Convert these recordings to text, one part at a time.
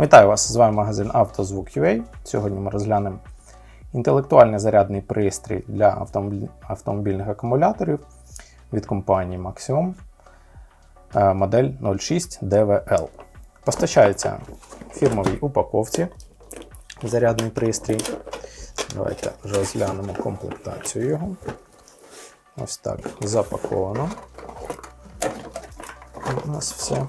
Вітаю вас! З вами магазин «Автозвук.UA». Сьогодні ми розглянемо інтелектуальний зарядний пристрій для автомобіль- автомобільних акумуляторів від компанії Maxium е, модель 06 DVL. Постачається в фірмовій упаковці зарядний пристрій. Давайте розглянемо комплектацію його. Ось так запаковано. У нас все.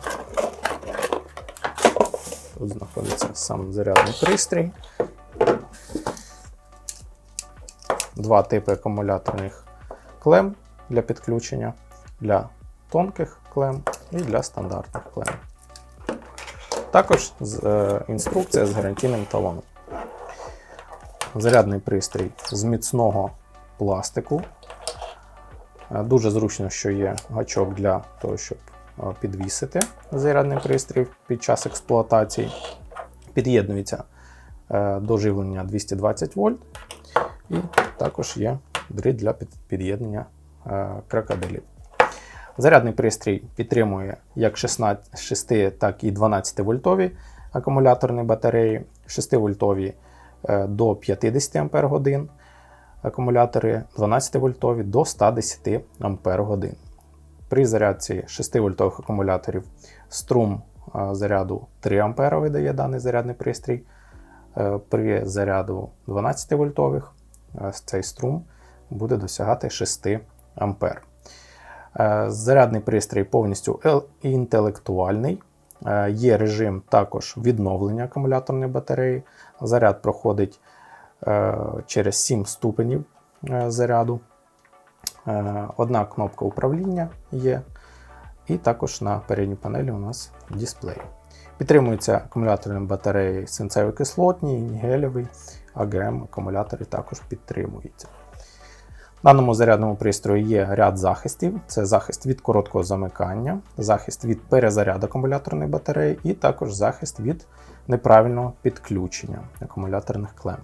Тут знаходиться сам зарядний пристрій. Два типи акумуляторних клем для підключення, для тонких клем і для стандартних клем. Також е, інструкція з гарантійним талоном. Зарядний пристрій з міцного пластику. Е, Дуже зручно, що є гачок для того, щоб підвісити зарядний пристрій під час експлуатації. Під'єднується е, до живлення 220 вольт. І також є дріт для під'єднання е, крокодилів. Зарядний пристрій підтримує як 16, 6, так і 12 вольтові акумуляторні батареї, 6 вольтові е, до 50 Ампер годин, акумулятори 12 вольтові до 110 Ампер годин. При зарядці 6 вольтових акумуляторів струм е, заряду 3 Ампера видає даний зарядний пристрій. Е, При заряду 12 вольтових е, цей струм буде досягати 6 Ампер. Е, Зарядний пристрій повністю інтелектуальний. Є режим також відновлення акумуляторної батареї. Заряд проходить через 7 ступенів заряду. Е, Одна кнопка управління є. І також на передній панелі у нас дисплей. Підтримуються акумуляторні батареї синцево-кислотні, гелєвий, АГМ акумулятори також підтримуються. В даному зарядному пристрої є ряд захистів: це захист від короткого замикання, захист від перезаряду акумуляторної батареї і також захист від неправильного підключення акумуляторних клем.